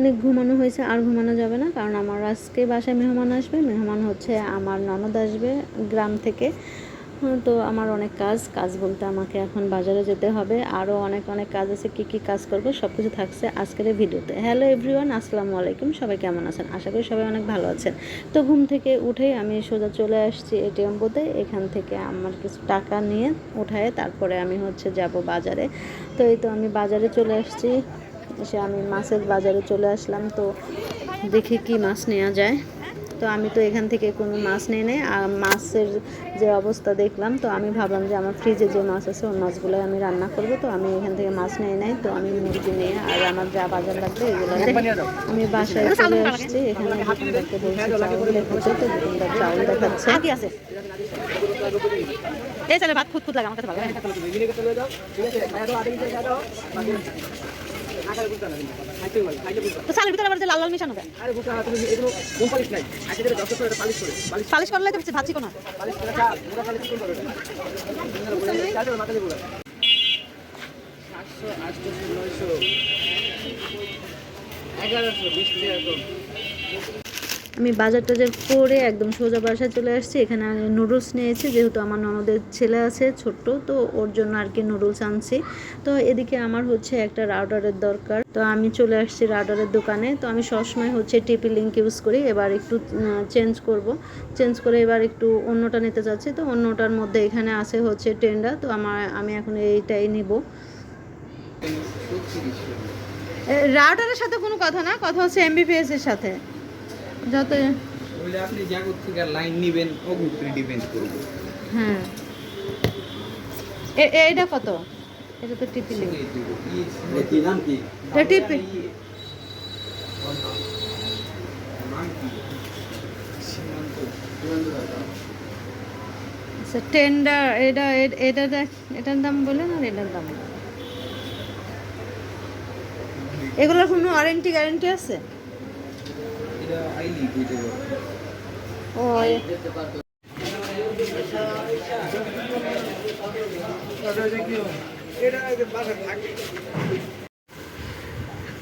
অনেক ঘুমানো হয়েছে, আর ঘুমানো যাবে না, কারণ আমার আজকে বাসায় মেহমান আসবে, মেহমান হচ্ছে আমার ননদ আসবে গ্রাম থেকে। তো আমার অনেক কাজ কাজ বলতে আমাকে এখন বাজারে যেতে হবে আরও অনেক অনেক কাজ আছে, কি কি কাজ করব সব কিছু থাকছে আজকের এই ভিডিওতে। হ্যালো এভরিওয়ান আসসালামু আলাইকুম, সবাই কেমন আছেন? আশা করি সবাই অনেক ভালো আছেন। তো ঘুম থেকে উঠেই আমি সোজা চলে আসছি এটিএম বোধে এখান থেকে আমার কিছু টাকা নিয়ে উঠায়, তারপরে আমি হচ্ছে যাব বাজারে। তো এই তো আমি বাজারে চলে আসছি। এসে আমি মাছের বাজারে চলে আসলাম, তো দেখি কি মাছ নেওয়া যায়। তো আমি তো এখান থেকে কোনো মাছ নিয়ে নেই, আর মাছের যে অবস্থা দেখলাম, তো আমি ভাবলাম যে আমার ফ্রিজে যে মাছ আছে, ওই মাছগুলো আমি রান্না করব। তো আমি এখান থেকে মাছ নিয়ে নেই, তো আমি মুরগি নিয়ে আর আমার যা বাজার লাগবে, এগুলো আমি বাসায় চলে আসছি। এখানে চাউল দেখাচ্ছে। ভাত আমার কাছে তো চালের ভিতরে আবার যে লাল লাল মিশানো দেয় পালিশ করলে তো ভাজি কোনো এগারোশো বিশ হয় আমি বাজার টাজার করে একদম সোজা বাসায় চলে আসছি। এখানে নুডলস নিয়েছি যেহেতু আমার ননদের ছেলে আছে ছোট্ট তো ওর জন্য আর কি নুডলস আনছি। তো এদিকে আমার হচ্ছে একটা রাউডারের দরকার। তো আমি চলে আসছি রাউডারের দোকানে। তো আমি সবসময় হচ্ছে টিপি লিঙ্ক ইউজ করি এবার একটু চেঞ্জ করব। চেঞ্জ করে এবার একটু অন্যটা নিতে চাচ্ছি। তো অন্যটার মধ্যে এখানে আছে হচ্ছে টেন্ডা তো আমার আমি এখন এইটাই নিব। রাউটারের সাথে কোনো কথা না কথা হচ্ছে এমবিপিএস এর সাথে। যত বলে আপনি জাগত থেকে লাইন নেবেন ওর ডিপেন্ড করবে। হ্যাঁ। এ- এ- এটা কত? এটা তো টিপি লিঙ্ক। কি নাম কি? এটা টিপি। আচ্ছা টেন্ডার এটা এটা এটার দাম বলেন আর এটার দাম। এগুলোর কোনো ওয়ারেন্টি গ্যারেন্টি আছে?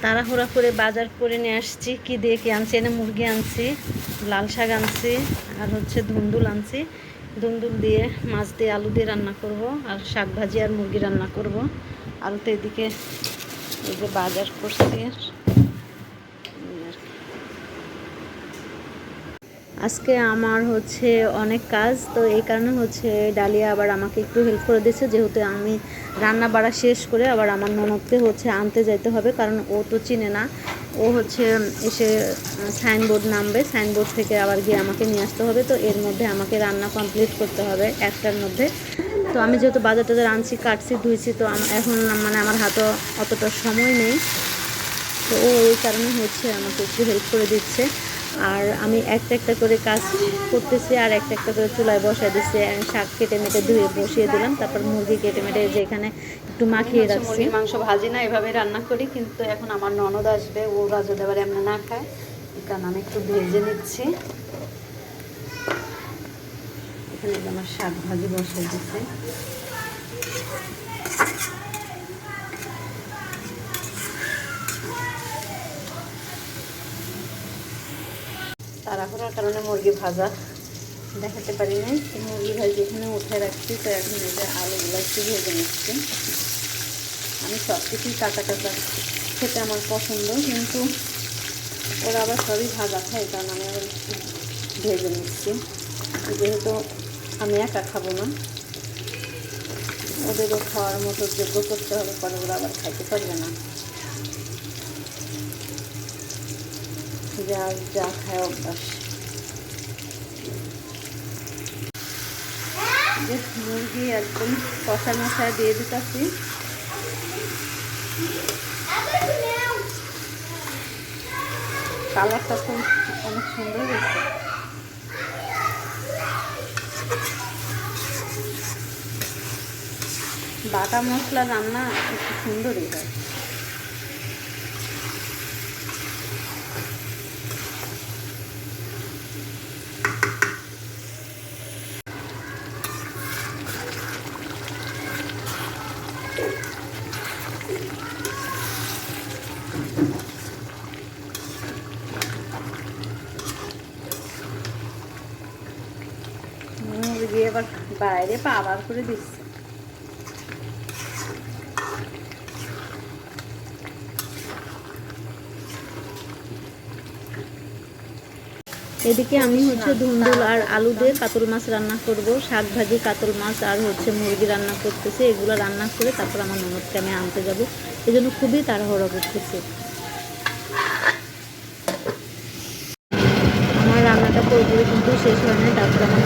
তাড়াহুড়া করে বাজার করে নিয়ে আসছি। কি দিয়ে কি আনছি? এনে মুরগি আনছি লাল শাক আনছি আর হচ্ছে ধুন্দুল আনছি। ধুন্দুল দিয়ে মাছ দিয়ে আলু দিয়ে রান্না করব আর শাক ভাজি আর মুরগি রান্না করব। আর তো এদিকে এই যে বাজার করছি আর এই আর কি। আজকে আমার হচ্ছে অনেক কাজ, তো এই কারণে হচ্ছে ডালিয়া আবার আমাকে একটু হেল্প করে দিচ্ছে যেহেতু আমি রান্না বাড়া শেষ করে আবার আমার ননদকে হচ্ছে আনতে যাইতে হবে, কারণ ও তো চিনে না। ও হচ্ছে এসে সাইনবোর্ড নামবে সাইনবোর্ড থেকে আবার গিয়ে আমাকে নিয়ে আসতে হবে। তো এর মধ্যে আমাকে রান্না কমপ্লিট করতে হবে একটার মধ্যে। তো আমি যেহেতু বাজার টাজার আনছি, কাটছি, ধুইছি, তো এখন মানে আমার হাতে অতটা সময় নেই। তো ও এই কারণে হচ্ছে আমাকে একটু হেল্প করে দিচ্ছে। আর আমি একটা একটা করে কাজ করতেছি আর একটা একটা করে চুলায় বসায় দিচ্ছি শাক কেটে মেটে ধুয়ে বসিয়ে দিলাম। তারপর মুরগি কেটে মেটে যেখানে একটু মাখিয়ে রাখছি। মাংস ভাজি না এভাবে রান্না করি কিন্তু এখন আমার ননদ আসবে ও রাজুদ এবার এমনি না খায় এই কারণে আমি একটু ভেজে নিচ্ছি। এখানে আমার শাক ভাজি বসিয়ে দিচ্ছি তাড়াহুড়ার কারণে মুরগি ভাজা দেখাতে পারি নাই মুরগি ভাজি এখানে উঠে রাখছি, তো এখন এই যে আলুগুলো একটু ভেজে নিচ্ছি। আমি সব কিছুই কাঁচা কাঁচা খেতে আমার পছন্দ, কিন্তু ওরা আবার সবই ভাজা খায়, কারণ আমি আবার ভেজে নিচ্ছি। যেহেতু আমি একা খাব না, ওদেরও খাওয়ার মতো যোগ্য করতে হবে, পরে ওরা আবার খাইতে পারবে না। যা যা খায় অভ্যাস যে মুরগি একদম কষা মশায় দিয়ে দিতেছি। কালারটা খুব অনেক সুন্দর হয়েছে। বাটা মশলা রান্না একটু সুন্দরই হয়। বাইরে পাবার করে দিচ্ছে। এদিকে আমি হচ্ছে ধুন্দুল আর আলু দিয়ে কাতল মাছ রান্না করব। শাক ভাজি, কাতল মাছ আর হচ্ছে মুরগি রান্না করতেছে। এগুলো রান্না করে তারপর আমার ননদকে আমি আনতে যাব। এই জন্য খুবই তাড়াহুড়ো করতেছি। আমার রান্নাটা পুরোপুরি কিন্তু শেষ হয় নাই তারপরে আমার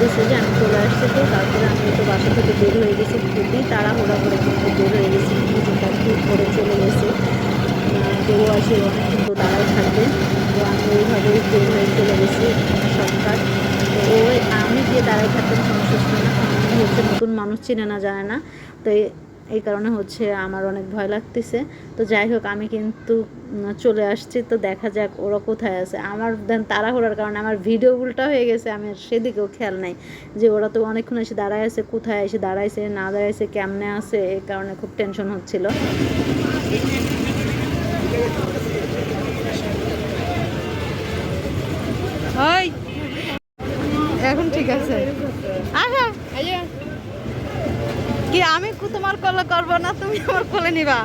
ননদ ফোন দিয়েছে যে আমি চলে আসছি তো, তারপরে আমি তো বাসা থেকে বের হয়ে গেছি, খুবই তাড়াহুড়া করে কিন্তু বের হয়ে গেছি খুব করে চলে গেছে। কেউ আসে অনেক কিন্তু তারাও থাকবে। তো আমি ওইভাবেই বের হয়ে চলে গেছি সরকার। তো ওই আমি গিয়ে দাঁড়ায় থাকতাম সমস্যা ছিল না, কারণ হচ্ছে নতুন মানুষ, চেনে না, জানে না। তো এই- কারণে হচ্ছে আমার অনেক ভয় লাগতেছে। তো যাই হোক আমি কিন্তু চলে আসছি। তো দেখা যাক ওরা কোথায় আছে। আমার দেন তাড়াহুড়ার কারণে আমার ভিডিও উল্টা হয়ে গেছে। আমি সেদিকেও খেয়াল নাই যে ওরা তো অনেকক্ষণ এসে দাঁড়ায় আছে কোথায় এসে দাঁড়াইছে না দাঁড়াইছে কেমনে আছে এই কারণে খুব টেনশন হচ্ছিল। এখন ঠিক আছে। আহা! কি আমি তোমার কোলে করব না? তুমি আমার কোলে নিবা।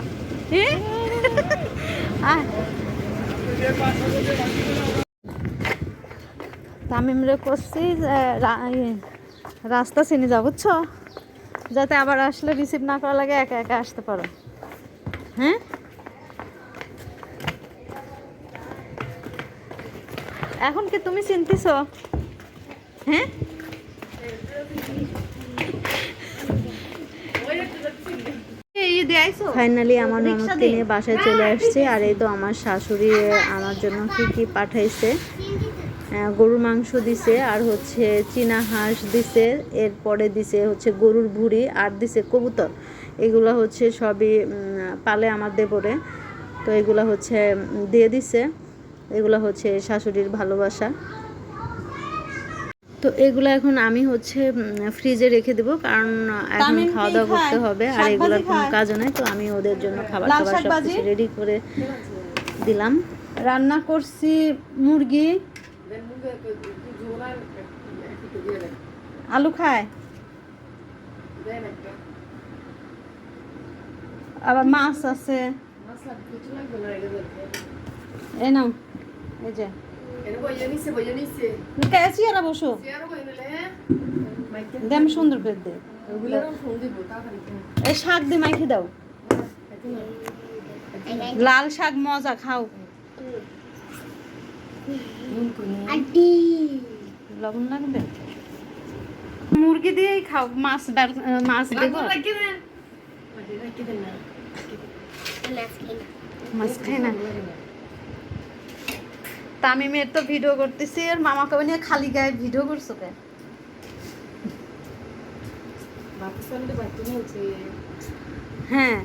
তামিমরে করছি রাস্তা চিনি যা, বুঝছ? যাতে আবার আসলে রিসিভ না করা লাগে একা একা আসতে পারো। হ্যাঁ এখন কি তুমি চিনতেছ? হ্যাঁ এই দিয়ে আইছো? ফাইনালি আমার ননদকে নিয়ে বাসায় চলে আসছে আর এই তো আমার শাশুড়ি আমার জন্য কি কি পাঠাইছে? গরুর মাংস দিছে আর হচ্ছে চীনা হাঁস দিছে এরপরে দিছে হচ্ছে গরুর ভুড়ি আর দিছে কবুতর। এগুলো হচ্ছে সবই পালে আমার দেবরে। তো এগুলো হচ্ছে দিয়ে দিছে। এগুলো হচ্ছে শাশুড়ির ভালোবাসা। তো এগুলো এখন আমি হচ্ছে ফ্রিজে রেখে দেবো কারণ এখন খাওয়া দাওয়া করতে হবে আর এগুলোর কোনো? কাজও নাই তো আমি ওদের জন্য খাবার খাবার সব রেডি করে দিলাম। রান্না করছি মুরগি। আলু খায়? আবার মাছ আছে। এই নাও এই যে। বসো দে আমি সুন্দর করে দে এই শাক দিয়ে মাইখে দাও লাল শাক মজা খাও লবণ লাগবে মুরগি দিয়েই খাও মাছ মাছ দেবো মাছ খাই না তামিমের তো ভিডিও করতেছি আর মামা মামাকে নিয়ে খালি গায়ে ভিডিও করছ কে হ্যাঁ।